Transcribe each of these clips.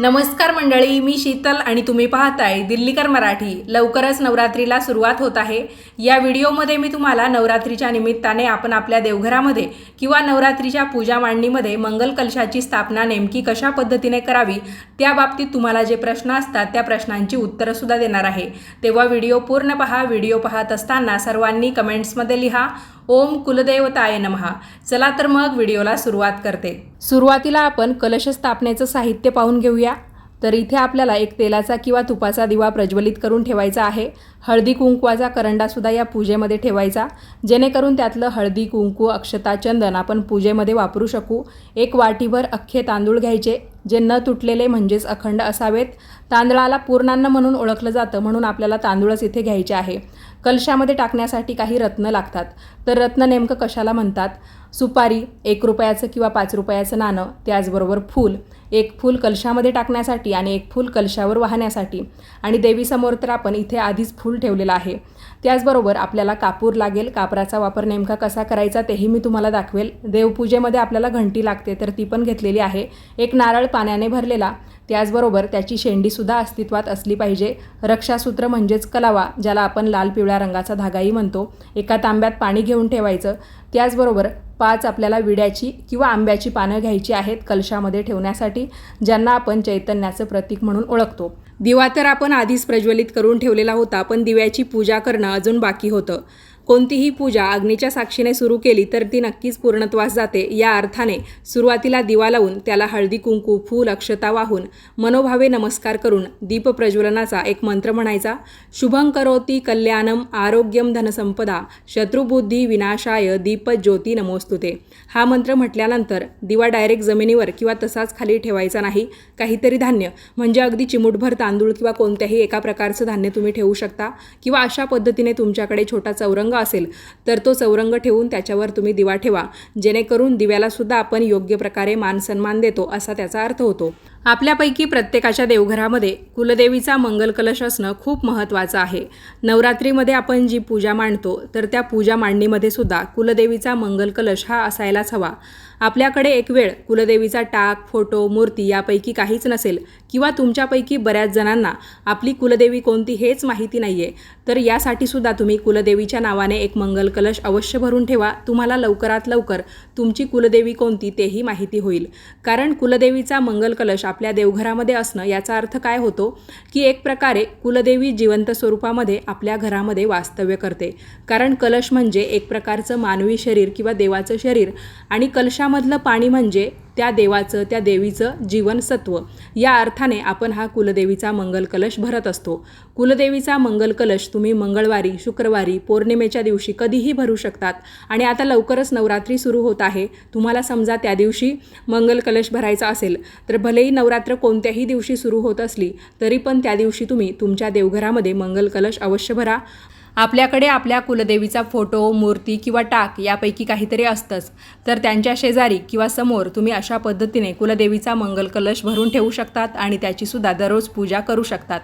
नमस्कार मंडळी मी शीतल आणि तुम्ही पाहताय दिल्लीकर मराठी. लवकरच नवरात्रीला सुरुवात होत आहे. या व्हिडिओमध्ये मी तुम्हाला नवरात्रीच्या निमित्ताने आपण आपल्या देवघरामध्ये किंवा नवरात्रीच्या पूजा मांडणीमध्ये मंगल कलशाची स्थापना नेमकी कशा पद्धतीने करावी त्या बाबतीत तुम्हाला जे प्रश्न असतात त्या प्रश्नांची उत्तरंसुद्धा देणार आहे. तेव्हा व्हिडिओ पूर्ण पहा व्हिडिओ पाहत असताना सर्वांनी कमेंट्समध्ये लिहा. ओम कुलदेवताय नमहा चला तर मग व्हिडिओला सुरुवात करते. सुरुवातीला आपण कलश स्थापनेचं साहित्य पाहून घेऊया. तर इथे आपल्याला एक तेलाचा किंवा तुपाचा दिवा प्रज्वलित करून ठेवायचा आहे. हळदी कुंकवाचा करंडासुद्धा या पूजेमध्ये ठेवायचा. जेणेकरून त्यातलं हळदी कुंकू अक्षता चंदन आपण पूजेमध्ये वापरू शकू. एक वाटीभर अख्खे तांदूळ घ्यायचे जे न तुटलेले म्हणजेच अखंड असावेत. तांदळाला पूर्णान्न म्हणून ओळखलं जातं म्हणून आपल्याला तांदूळच इथे घ्यायचे आहे. कलशामध्ये टाकण्यासाठी काही रत्न लागतात. तर रत्न नेमकं कशाला म्हणतात? सुपारी एक रुपयाचं किंवा पाच रुपयाचं नाणं त्याचबरोबर फूल. एक फूल कलशामध्ये टाकण्यासाठी आणि एक फूल कलशावर वाहण्यासाठी. आणि देवीसमोर तर आपण इथे आधीच फूल ठेवलेलं आहे. त्याचबरोबर आपल्याला कापूर लागेल. कापराचा वापर नेमका कसा करायचा तेही मी तुम्हाला दाखवेल. देवपूजेमध्ये आपल्याला घंटी लागते तर ती पण घेतलेली आहे. एक नारळ पाण्याने भरलेला. त्याचबरोबर त्याची शेंडीसुद्धा अस्तित्वात असली पाहिजे. रक्षासूत्र म्हणजेच कलावा ज्याला आपण लाल पिवळ्या रंगाचा धागाही म्हणतो. एका तांब्यात पाणी घेऊन ठेवायचं. त्याचबरोबर पाच आपल्याला विड्याची किंवा आंब्याची पानं घ्यायची आहेत कलशामध्ये ठेवण्यासाठी ज्यांना आपण चैतन्याचं प्रतीक म्हणून ओळखतो. दिवा तर आपण आधीच प्रज्वलित करून ठेवलेला होता पण दिव्याची पूजा करणं अजून बाकी होतं. कोणतीही पूजा अग्नीच्या साक्षीने सुरू केली तर ती नक्कीच पूर्णत्वास जाते. या अर्थाने सुरुवातीला दिवा लावून त्याला हळदी कुंकू फूल अक्षता वाहून मनोभावे नमस्कार करून दीप प्रज्वलनाचा एक मंत्र म्हणायचा. शुभं करोती कल्याणम आरोग्यम धनसंपदा शत्रुबुद्धी विनाशाय दीप ज्योती नमोस्तुते. हा मंत्र म्हटल्यानंतर दिवा डायरेक्ट जमिनीवर किंवा तसाच खाली ठेवायचा नाही. काहीतरी धान्य म्हणजे अगदी चिमूटभर तांदूळ किंवा कोणत्याही एका प्रकारचं धान्य तुम्ही ठेवू शकता किंवा अशा पद्धतीने तुमच्याकडे छोटा चौरंग असेल तर तो चौरंग ठेवून त्याच्यावर तुम्ही दिवा ठेवा. जेणेकरून दिव्याला सुद्धा आपण योग्य प्रकारे मान सन्मान देतो असा त्याचा अर्थ होतो. आपल्यापैकी प्रत्येकाच्या देवघरामध्ये कुलदेवीचा मंगल कलश असणं खूप महत्त्वाचं आहे. नवरात्रीमध्ये आपण जी पूजा मांडतो तर त्या पूजा मांडणीमध्ये सुद्धा कुलदेवीचा मंगल कलश हा असायलाच हवा. आपल्याकडे एक वेळ कुलदेवीचा टाक फोटो मूर्ती यापैकी काहीच नसेल किंवा तुमच्यापैकी बऱ्याच जणांना आपली कुलदेवी कोणती हेच माहिती नाही आहे तर यासाठी सुद्धा तुम्ही कुलदेवीच्या नावाने एक मंगल कलश अवश्य भरून ठेवा. तुम्हाला लवकरात लवकर तुमची कुलदेवी कोणती तेही माहिती होईल. कारण कुलदेवीचा मंगल कलश आपल्या देवघरामध्ये असणं याचा अर्थ काय होतो? की एक प्रकारे कुलदेवी जिवंत स्वरूपामध्ये आपल्या घरामध्ये वास्तव्य करते. कारण कलश म्हणजे एक प्रकारचं मानवी शरीर किंवा देवाचं शरीर आणि कलशा कलशामधलं पाणी म्हणजे त्या देवाचं त्या देवीचं जीवनसत्व. या अर्थाने आपण हा कुलदेवीचा मंगल कलश भरत असतो. कुलदेवीचा मंगल कलश तुम्ही मंगळवारी शुक्रवारी पौर्णिमेच्या दिवशी कधीही भरू शकतात. आणि आता लवकरच नवरात्री सुरू होत आहे. तुम्हाला समजा त्या दिवशी मंगल कलश भरायचा असेल तर भलेही नवरात्र कोणत्याही दिवशी सुरू होत असली तरी पण त्या दिवशी तुम्ही तुमच्या देवघरामध्ये मंगल कलश अवश्य भरा. आपल्याकडे आपल्या कुलदेवीचा फोटो मूर्ती किंवा टाक यापैकी काहीतरी असतंच. तर त्यांच्या शेजारी किंवा समोर तुम्ही अशा पद्धतीने कुलदेवीचा मंगल कलश भरून ठेवू शकतात आणि त्याचीसुद्धा दररोज पूजा करू शकतात.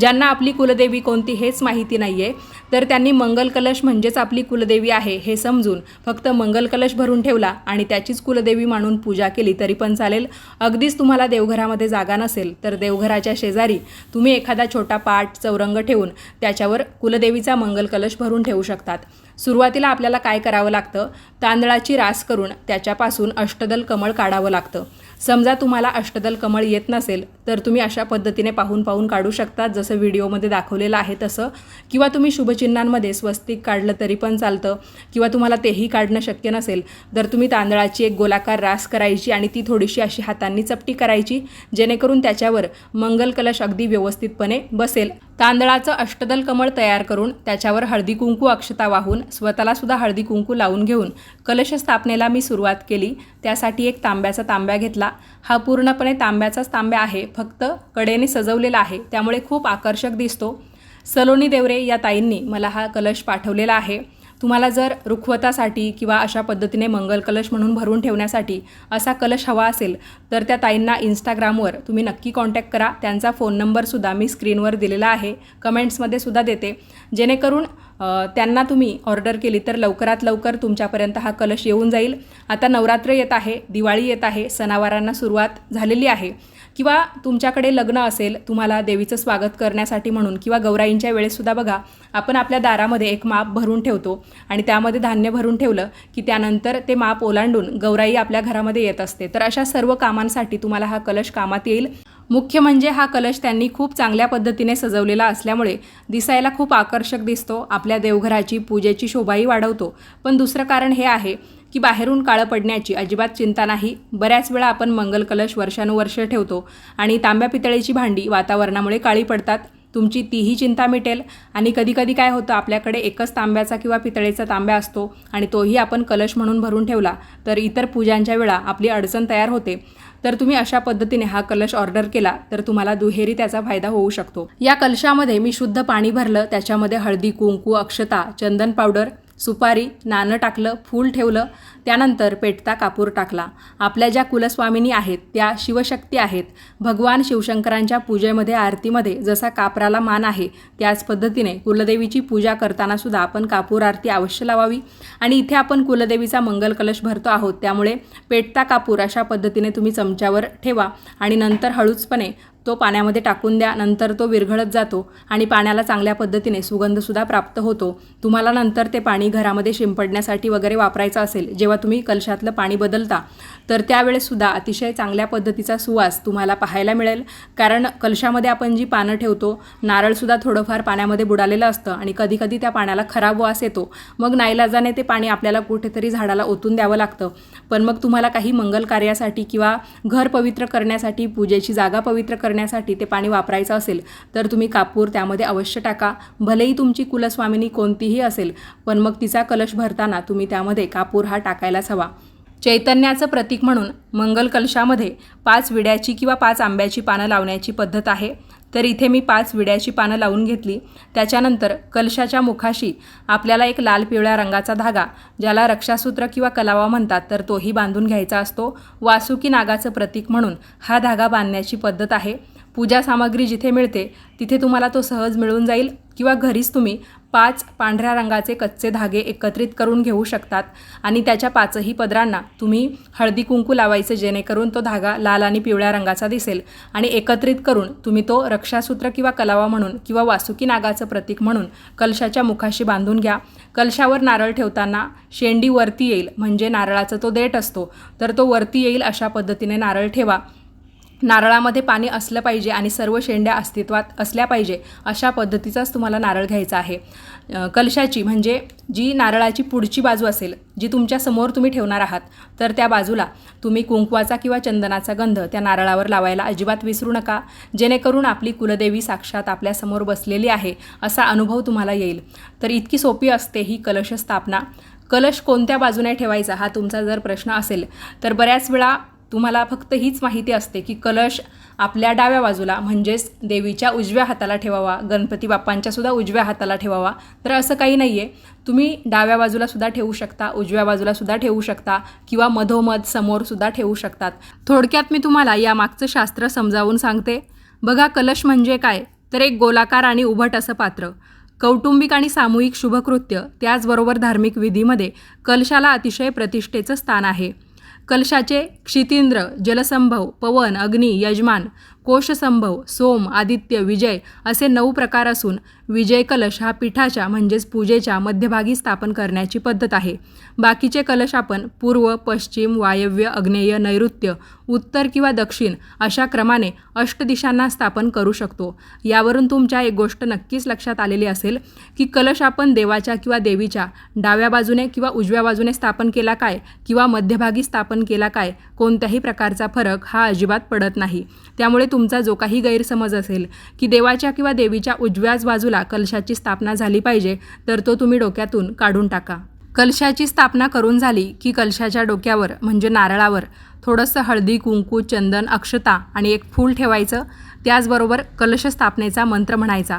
ज्यांना आपली कुलदेवी कोणती हेच माहिती नाही आहे तर त्यांनी मंगल कलश म्हणजेच आपली कुलदेवी आहे हे समजून फक्त मंगल कलश भरून ठेवला आणि त्याचीच कुलदेवी मानून पूजा केली तरी पण चालेल. अगदीच तुम्हाला देवघरामध्ये जागा नसेल तर देवघराच्या शेजारी तुम्ही एखादा छोटा पाट चौरंग ठेवून त्याच्यावर कुलदेवीचा मंगल कलश भरून ठेवू शकतात. सुरुवातीला आपल्याला काय करावं लागतं? तांदळाची रास करून त्याच्यापासून अष्टदल कमळ काढावं लागतं. समजा तुम्हाला अष्टदल कमळ येत नसेल तर तुम्ही अशा पद्धतीने पाहून पाहून काढू शकता. जसं व्हिडिओमध्ये दाखवलेलं आहे तसं. किंवा तुम्ही शुभचिन्हांमध्ये स्वस्तिक काढलं तरी पण चालतं. किंवा तुम्हाला तेही काढणं शक्य नसेल तर तुम्ही तांदळाची एक गोलाकार रास करायची आणि ती थोडीशी अशी हातांनी चपटी करायची जेणेकरून त्याच्यावर मंगल कलश अगदी व्यवस्थितपणे बसेल. तांदळाचं अष्टदल कमळ तयार करून त्याच्यावर हळदी कुंकू अक्षता वाहून स्वतःला सुद्धा हळदी कुंकू लावून घेऊन कलश स्थापनेला मी सुरुवात केली. त्यासाठी एक तांब्याचा तांब्या घेतला. हा पूर्णपणे तांब्याचाच तांब्या आहे. फक्त कडेने सजवलेला आहे. त्यामुळे खूप आकर्षक दिसतो. सलोनी देवरे या ताईंनी मला हा कलश पाठवलेला आहे. तुम्हाला जर रुखवतासाठी किंवा अशा पद्धतीने मंगल कलश म्हणून भरून ठेवण्यासाठी असा कलश हवा असेल तर त्या ताईंना इंस्टाग्रामवर तुम्ही नक्की कॉन्टॅक्ट करा. त्यांचा फोन नंबरसुद्धा मी स्क्रीनवर दिलेला आहे. कमेंट्समध्ये सुद्धा देते. जेणेकरून त्यांना तुम्ही ऑर्डर केली तर लवकरात लवकर तुमच्यापर्यंत हा कलश येऊन जाईल. आता नवरात्र येत आहे दिवाळी येत आहे सणावारांना सुरुवात झालेली आहे. किंवा तुमच्याकडे लग्न असेल तुम्हाला देवीचं स्वागत करण्यासाठी म्हणून किंवा गौराईंच्या वेळेसुद्धा बघा आपण आपल्या दारामध्ये एक माप भरून ठेवतो आणि त्यामध्ये धान्य भरून ठेवलं की त्यानंतर ते माप ओलांडून गौराई आपल्या घरामध्ये येत असते. तर अशा सर्व कामांसाठी तुम्हाला हा कलश कामात येईल. मुख्य म्हणजे हा कलश त्यांनी खूप चांगल्या पद्धतीने सजवलेला असल्यामुळे दिसायला खूप आकर्षक दिसतो. आपल्या देवघराची पूजेची शोभाही वाढवतो. पण दुसरं कारण हे आहे की बाहेरून काळं पडण्याची अजिबात चिंता नाही. बऱ्याच वेळा आपण मंगल कलश वर्षानुवर्ष ठेवतो आणि तांब्या पितळेची भांडी वातावरणामुळे काळी पडतात. तुमची तीही चिंता मिटेल. आणि कधीकधी काय होतं आपल्याकडे एकच तांब्याचा किंवा पितळेचा तांब्या असतो आणि तोही आपण कलश म्हणून भरून ठेवला तर इतर पूजांच्या वेळा आपली अडचण तयार होते. तर तुम्ही अशा पद्धतीने हा कलश ऑर्डर केला तर तुम्हाला दुहेरी त्याचा फायदा होऊ शकतो. या कलशामध्ये मी शुद्ध पाणी भरलं त्याच्यामध्ये हळदी कुंकू अक्षता चंदन पावडर सुपारी नाणं टाकलं फूल ठेवलं त्यानंतर पेटता कापूर टाकला. आपल्या ज्या कुलस्वामिनी आहेत त्या शिवशक्ती आहेत. भगवान शिवशंकरांच्या पूजेमध्ये आरतीमध्ये जसा कापराला मान आहे त्याच पद्धतीने कुलदेवीची पूजा करताना सुद्धा आपण कापूर आरती अवश्य लावावी. आणि इथे आपण कुलदेवीचा मंगल कलश भरतो आहोत त्यामुळे पेटता कापूर अशा पद्धतीने तुम्ही चमच्यावर ठेवा. आणि नंतर हळूचपणे तो पाण्यामध्ये टाकून द्या नंतर तो विरघळत जातो आणि पाण्याला चांगल्या पद्धतीने सुगंधसुद्धा प्राप्त होतो. तुम्हाला नंतर ते पाणी घरामध्ये शिंपडण्यासाठी वगैरे वापरायचं असेल जेव्हा तुम्ही कलशातलं पाणी बदलता तर त्यावेळेससुद्धा अतिशय चांगल्या पद्धतीचा सुवास तुम्हाला पाहायला मिळेल. कारण कलशामध्ये आपण जी पानं ठेवतो नारळसुद्धा थोडंफार पाण्यामध्ये बुडालेलं असतं आणि कधीकधी त्या पाण्याला खराब वास येतो. मग नाईलाजाने ते पाणी आपल्याला कुठेतरी झाडाला ओतून द्यावं लागतं. पण मग तुम्हाला काही मंगल कार्यासाठी किंवा घर पवित्र करण्यासाठी पूजेची जागा पवित्र करण्यासाठी ते पाणी वापरायचं असेल तर तुम्ही कापूर त्यामध्ये अवश्य टाका. भलेही तुमची कुलस्वामिनी कोणतीही असेल पण मग तिचा कलश भरताना तुम्ही त्यामध्ये कापूर हा टाकायलाच हवा. चैतन्याचं प्रतीक म्हणून मंगल कलशामध्ये पाच विड्याची किंवा पाच आंब्याची पानं लावण्याची पद्धत आहे. तर इथे मी पाच विड्याची पानं लावून घेतली. त्याच्यानंतर कलशाच्या मुखाशी आपल्याला एक लाल पिवळ्या रंगाचा धागा ज्याला रक्षासूत्र किंवा कलावा म्हणतात तर तोही बांधून घ्यायचा असतो. वासुकी नागाचं प्रतीक म्हणून हा धागा बांधण्याची पद्धत आहे. पूजा सामग्री जिथे मिळते तिथे तुम्हाला तो सहज मिळून जाईल. किंवा घरीच तुम्ही पाच पांढऱ्या रंगाचे कच्चे धागे एकत्रित करून घेऊ शकतात आणि त्याच्या पाचही पदरांना तुम्ही हळदी कुंकू लावायचे जेणेकरून तो धागा लाल आणि पिवळ्या रंगाचा दिसेल आणि एकत्रित करून तुम्ही तो रक्षासूत्र किंवा कलावा म्हणून किंवा वासुकी नागाचं प्रतीक म्हणून कलशाच्या मुखाशी बांधून घ्या. कलशावर नारळ ठेवताना शेंडी वरती येईल म्हणजे नारळाचा तो देठ असतो. तर तो वरती येईल अशा पद्धतीने नारळ ठेवा. नारळामध्ये पाणी असलं पाहिजे आणि सर्व शेंड्या अस्तित्वात असल्या पाहिजे अशा पद्धतीचाच तुम्हाला नारळ घ्यायचा आहे. कलशाची म्हणजे जी नारळाची पुढची बाजू असेल जी तुमच्यासमोर तुम्ही ठेवणार आहात तर त्या बाजूला तुम्ही कुंकवाचा किंवा चंदनाचा गंध त्या नारळावर लावायला अजिबात विसरू नका. जेणेकरून आपली कुलदेवी साक्षात आपल्यासमोर बसलेली आहे असा अनुभव तुम्हाला येईल. तर इतकी सोपी असते ही कलश स्थापना. कलश कोणत्या बाजूने ठेवायचा हा तुमचा जर प्रश्न असेल तर बऱ्याच वेळा तुम्हाला फक्त हीच माहिती असते की कलश आपल्या डाव्या बाजूला म्हणजेच देवीच्या उजव्या हाताला ठेवावा गणपती बाप्पांच्या सुद्धा उजव्या हाताला ठेवावा. तर असं काही नाही आहे तुम्ही डाव्या बाजूला सुद्धा ठेवू शकता उजव्या बाजूला सुद्धा ठेवू शकता किंवा मधोमध समोर सुद्धा ठेवू शकतात. थोडक्यात मी तुम्हाला या मागचं शास्त्र समजावून सांगते. बघा कलश म्हणजे काय? तर एक गोलाकार आणि उभट असं पात्र. कौटुंबिक आणि सामूहिक शुभकृत्य त्याचबरोबर धार्मिक विधीमध्ये कलशाला अतिशय प्रतिष्ठेचं स्थान आहे. कलशाचे क्षितींद्र जलसंभव पवन अग्नी यजमान कोशसंभव सोम आदित्य विजय असे नऊ प्रकार असून विजय कलश हा पीठाच्या म्हणजेच पूजेच्या मध्यभागी स्थापन करण्याची पद्धत आहे. बाकीचे कलश आपण पूर्व पश्चिम वायव्य अग्नेय नैऋत्य उत्तर किंवा दक्षिण अशा क्रमाने अष्टदिशांना स्थापन करू शकतो. यावरून तुमच्या एक गोष्ट नक्कीच लक्षात आलेली असेल की कलश आपण देवाच्या किंवा देवीच्या डाव्या बाजूने किंवा उजव्या बाजूने स्थापन केला काय किंवा मध्यभागी स्थापन केला काय कोणत्याही प्रकारचा फरक हा अजिबात पडत नाही. त्यामुळे तुमचा जो काही गैरसमज असेल की देवाच्या किंवा देवीच्या उजव्याच बाजूला कलशाची स्थापना झाली पाहिजे तर तो तुम्ही डोक्यातून काढून टाका. कलशाची स्थापना करून झाली की कलशाच्या डोक्यावर म्हणजे नारळावर थोडंसं हळदी कुंकू चंदन अक्षता आणि एक फूल ठेवायचं. त्याचबरोबर कलश स्थापनेचा मंत्र म्हणायचा.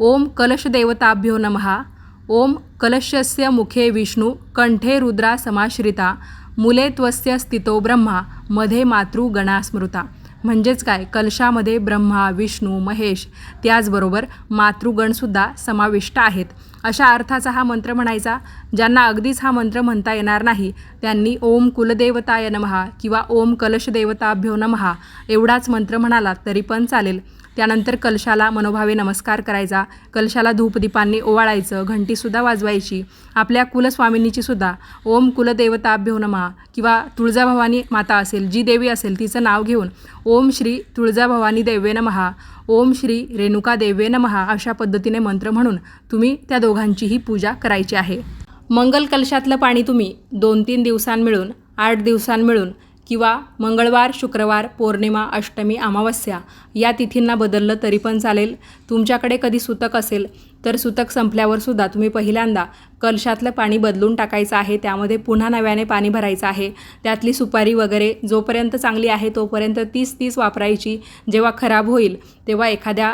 ओम कलश देवताभ्यो नमहा ओम कलशस्य मुखे विष्णू कंठे रुद्रा समाश्रिता मुले त्वस्य स्थितो ब्रह्मा मध्ये मातृ गणा स्मृता. म्हणजेच काय? कलशामध्ये ब्रह्मा विष्णू महेश त्याचबरोबर मातृगणसुद्धा समाविष्ट आहेत. अशा अर्थाचा हा मंत्र म्हणायचा ज्यांना अगदीच हा मंत्र म्हणता येणार नाही त्यांनी ओम कुलदेवताय नमहा किंवा ओम कलशदेवताभ्यो नमहा एवढाच मंत्र म्हणाला तरी पण चालेल. त्यानंतर कलशाला मनोभावे नमस्कार करायचा कलशाला धूपदीपांनी ओवाळायचं घंटीसुद्धा वाजवायची आपल्या कुलस्वामिनीची सुद्धा ओम कुलदेवताभ्यो नमः किंवा तुळजाभवानी माता असेल जी देवी असेल तिचं नाव घेऊन ओम श्री तुळजाभवानी देवे नमहा ओम श्री रेणुका देवे नमहा अशा पद्धतीने मंत्र म्हणून तुम्ही त्या दोघांचीही पूजा करायची आहे. मंगल कलशातलं पाणी तुम्ही दोन तीन दिवसांमिळून आठ दिवसांमिळून किंवा मंगळवार शुक्रवार पौर्णिमा अष्टमी अमावस्या या तिथींना बदललं तरी पण चालेल. तुमच्याकडे कधी सुतक असेल तर सुतक संपल्यावर सुद्धा तुम्ही पहिल्यांदा कलशातलं पाणी बदलून टाकायचं आहे. त्यामध्ये पुन्हा नव्याने पाणी भरायचं आहे. त्यातली सुपारी वगैरे जोपर्यंत चांगली आहे तोपर्यंत तीच तीच वापरायची. जेव्हा खराब होईल तेव्हा एखाद्या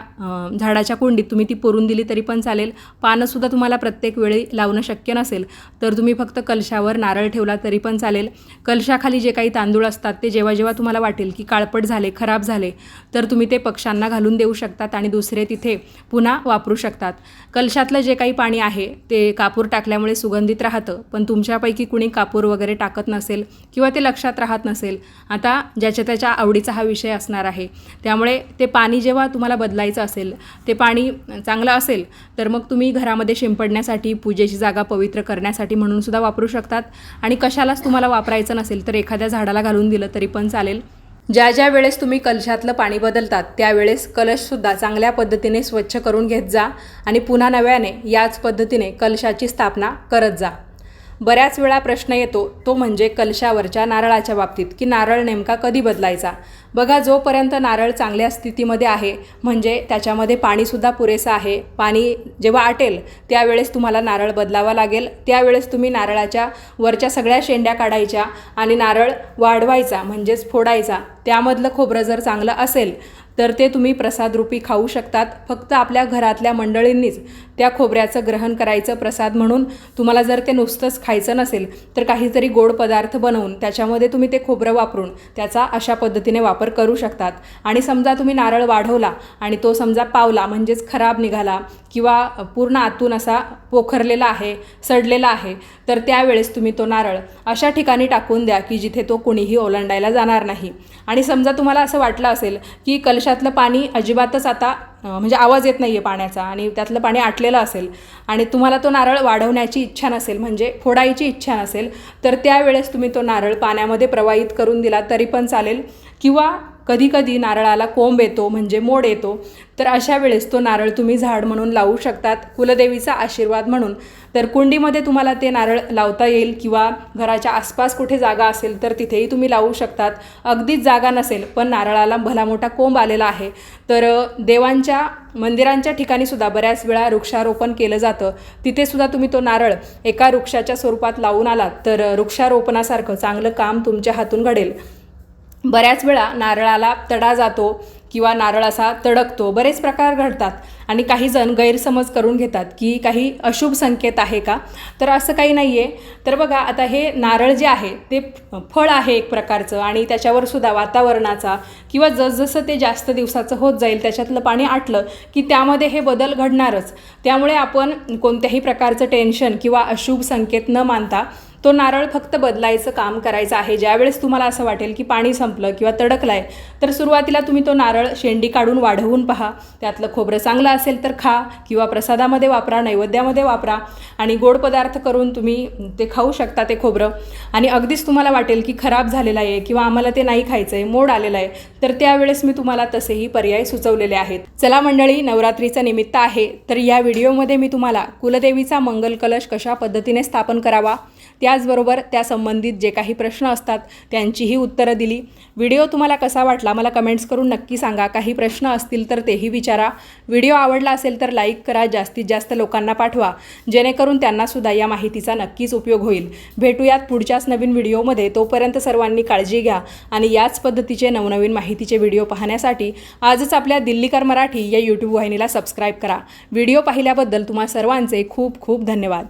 झाडाच्या कुंडीत तुम्ही ती पुरून दिली तरी पण चालेल. पानंसुद्धा तुम्हाला प्रत्येक वेळी लावणं शक्य नसेल. तर तुम्ही फक्त कलशावर नारळ ठेवला तरी पण चालेल. कलशाखाली जे काही तांदूळ असतात ते जेव्हा जेव्हा तुम्हाला वाटेल की काळपट झाले खराब झाले तर तुम्ही ते पक्ष्यांना घालून देऊ शकतात आणि दुसरे तिथे पुन्हा वापरू शकतात. कलशातलं जे काही पाणी आहे ते कापूर टाकल्यामुळे सुगंधित राहतं. पण तुमच्यापैकी कुणी कापूर वगैरे टाकत नसेल किंवा ते लक्षात राहत नसेल आता ज्याच्या त्याच्या आवडीचा हा विषय असणार आहे. त्यामुळे ते पाणी जेव्हा तुम्हाला बदलायचं असेल ते पाणी चांगलं असेल तर मग तुम्ही घरामध्ये शिंपडण्यासाठी पूजेची जागा पवित्र करण्यासाठी म्हणून सुद्धा वापरू शकतात. आणि कशालाच तुम्हाला वापरायचं नसेल तर एखाद्या झाडाला घालून दिलं तरी पण चालेल. ज्या ज्या वेळेस तुम्ही कलशातलं पाणी बदलतात त्यावेळेस कलशसुद्धा चांगल्या पद्धतीने स्वच्छ करून घेत जा आणि पुन्हा नव्याने याच पद्धतीने कलशाची स्थापना करत जा. बऱ्याच वेळा प्रश्न येतो तो म्हणजे कलशावरच्या नारळाच्या बाबतीत की नारळ नेमका कधी बदलायचा? बघा जोपर्यंत नारळ चांगल्या स्थितीमध्ये आहे म्हणजे त्याच्यामध्ये पाणीसुद्धा पुरेसं आहे पाणी जेव्हा आटेल त्यावेळेस तुम्हाला नारळ बदलावा लागेल त्यावेळेस तुम्ही नारळाच्या वरच्या सगळ्या शेंड्या काढायच्या आणि नारळ वाढवायचा म्हणजेच फोडायचा. त्यामधलं खोबरं जर चांगलं असेल तर ते तुम्ही प्रसादरूपी खाऊ शकतात. फक्त आपल्या घरातल्या मंडळींनीच त्या खोबऱ्याचं ग्रहण करायचं प्रसाद म्हणून तुम्हाला जर ते नुसतंच खायचं नसेल तर काहीतरी गोड पदार्थ बनवून त्याच्यामध्ये तुम्ही ते खोबरं वापरून त्याचा अशा पद्धतीने वापर करू शकतात. आणि समजा तुम्ही नारळ वाढवला आणि तो समजा पावला म्हणजेच खराब निघाला किंवा पूर्ण आतून असा पोखरलेला आहे सडलेला आहे तर त्यावेळेस तुम्ही तो नारळ अशा ठिकाणी टाकून द्या की जिथे तो कुणीही ओलांडायला जाणार नाही. आणि समजा तुम्हाला असं वाटलं असेल की कलशातलं पाणी अजिबातच आता म्हणजे आवाज येत नाही आहे पाण्याचा आणि त्यातलं पाणी आटलेलं असेल आणि तुम्हाला तो नारळ वाढवण्याची इच्छा नसेल म्हणजे फोडायची इच्छा नसेल तर त्यावेळेस तुम्ही तो नारळ पाण्यामध्ये प्रवाहित करून दिला तरी पण चालेल. किंवा कधीकधी नारळाला कोंब येतो म्हणजे मोड येतो. तर अशा वेळेस तो नारळ तुम्ही झाड म्हणून लावू शकतात कुलदेवीचा आशीर्वाद म्हणून. तर कुंडीमध्ये तुम्हाला ते नारळ लावता येईल किंवा घराच्या आसपास कुठे जागा असेल तर तिथेही तुम्ही लावू शकतात. अगदीच जागा नसेल पण नारळाला भला मोठा कोंब आलेला आहे. तर देवांच्या मंदिरांच्या ठिकाणी सुद्धा बऱ्याच वेळा वृक्षारोपण केलं जातं. तिथे सुद्धा तुम्ही तो नारळ एका वृक्षाच्या स्वरूपात लावून आलात तर वृक्षारोपणासारखं चांगलं काम तुमच्या हातून घडेल. बऱ्याच वेळा नारळाला तडा जातो किंवा नारळ असा तडकतो. बरेच प्रकार घडतात आणि काही जण गैरसमज करून घेतात की काही अशुभ संकेत आहे का? तर असं काही नाही आहे तर बघा आता हे नारळ जे आहे ते फळ आहे एक प्रकारचं आणि त्याच्यावर सुद्धा वातावरणाचा किंवा जसजसं ते जास्त दिवसाचं होत जाईल त्याच्यातलं पाणी आटलं की त्यामध्ये हे बदल घडणारच. त्यामुळे आपण कोणत्याही प्रकारचं टेन्शन किंवा अशुभ संकेत न मानता तो नारळ फक्त बदलायचं काम करायचं आहे. ज्यावेळेस तुम्हाला असं वाटेल की पाणी संपलं किंवा तडकलं आहे तर सुरुवातीला तुम्ही तो नारळ शेंडी काढून वाढवून पहा. त्यातलं खोबरं चांगलं असेल तर खा किंवा प्रसादामध्ये वापरा नैवेद्यामध्ये वापरा आणि गोड पदार्थ करून तुम्ही ते खाऊ शकता ते खोबरं. आणि अगदीच तुम्हाला वाटेल की खराब झालेलं आहे किंवा आम्हाला ते नाही खायचं आहे मोड आलेलं आहे तर त्यावेळेस मी तुम्हाला तसेही पर्याय सुचवलेले आहेत. चला मंडळी नवरात्रीचं निमित्त आहे. तर या व्हिडिओमध्ये मी तुम्हाला कुलदेवीचा मंगल कलश कशा पद्धतीने स्थापन करावा त्याचबरोबर त्या संबंधित जे काही प्रश्न असतात त्यांचीही उत्तरं दिली. व्हिडिओ तुम्हाला कसा वाटला मला कमेंट्स करून नक्की सांगा. काही प्रश्न असतील तर तेही विचारा. व्हिडिओ आवडला असेल तर लाईक करा. जास्तीत जास्त लोकांना पाठवा. जेणेकरून त्यांनासुद्धा या माहितीचा नक्कीच उपयोग होईल. भेटूयात पुढच्याच नवीन व्हिडिओमध्ये. तोपर्यंत सर्वांनी काळजी घ्या आणि याच पद्धतीचे नवनवीन माहितीचे व्हिडिओ पाहण्यासाठी आजच आपल्या दिल्लीकर मराठी या यूट्यूब वाहिनीला सबस्क्राईब करा. व्हिडिओ पाहिल्याबद्दल तुम्हा सर्वांचे खूप खूप धन्यवाद.